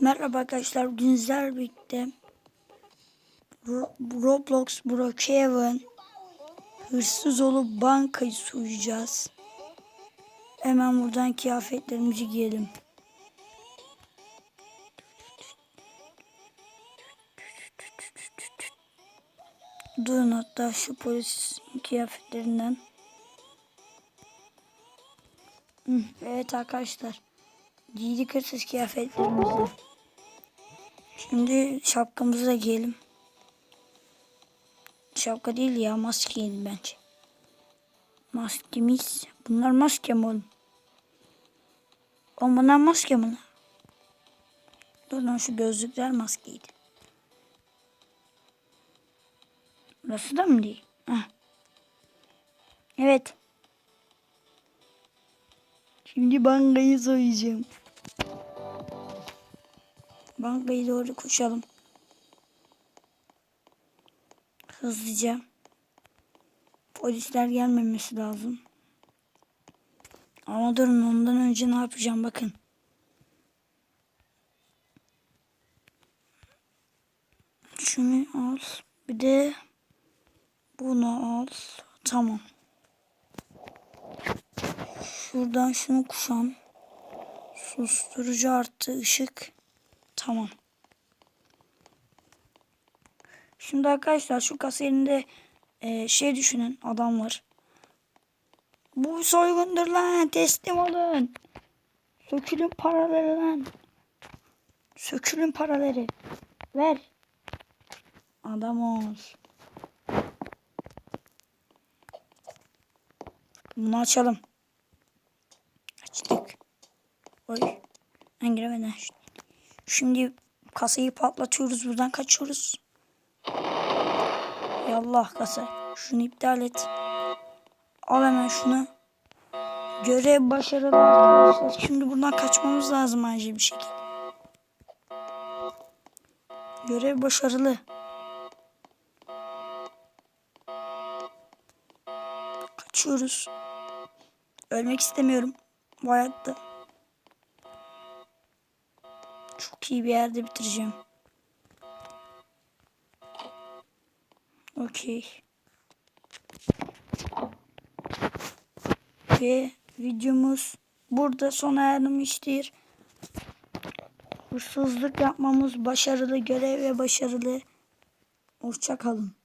Merhaba arkadaşlar. Sizlerle birlikte Ro- Roblox Brookhaven hırsız olup bankayı soyacağız. Hemen buradan kıyafetlerimizi giyelim. Durun hatta şu polis kıyafetlerinden. Evet arkadaşlar. Giydik hırsız kıyafetlerimizi. Şimdi şapkamızı da giyelim. Şapka değil ya maske giyelim bence. Maskemiz. Bunlar maske mi oğlum? Oğlum bunlar maske mi? Dur lan şu gözlükler maskeydi. Burası da mı değil? Heh. Evet. Şimdi bankayı soyacağım. Bankaya doğru koşalım. Hızlıca. Polisler gelmemesi lazım. Ama durun ondan önce ne yapacağım bakın. Şunu al. Bir de bunu al. Tamam. Şuradan şunu kuşan. Susturucu artı ışık. Tamam. Şimdi arkadaşlar şu kasayerinde e, şey düşünün adam var. Bu soygundur lan teslim olun. Sökülün paraları lan. Sökülün paraları. Ver. Adam ol. Bunu açalım. Açtık. Oy. Ben giremedim. Şimdi kasayı patlatıyoruz. Buradan kaçıyoruz. Yallah kasa. Şunu iptal et. Al hemen şunu. Görev başarılı arkadaşlar. Şimdi buradan kaçmamız lazım acil bir şekilde. Görev başarılı. Kaçıyoruz. Ölmek istemiyorum. Bu hayatta. Çok iyi bir yerde bitireceğim. Okey. Ve videomuz burada sona ermiştir. Hırsızlık yapmamız başarılı, görev ve başarılı. Hoşça kalın.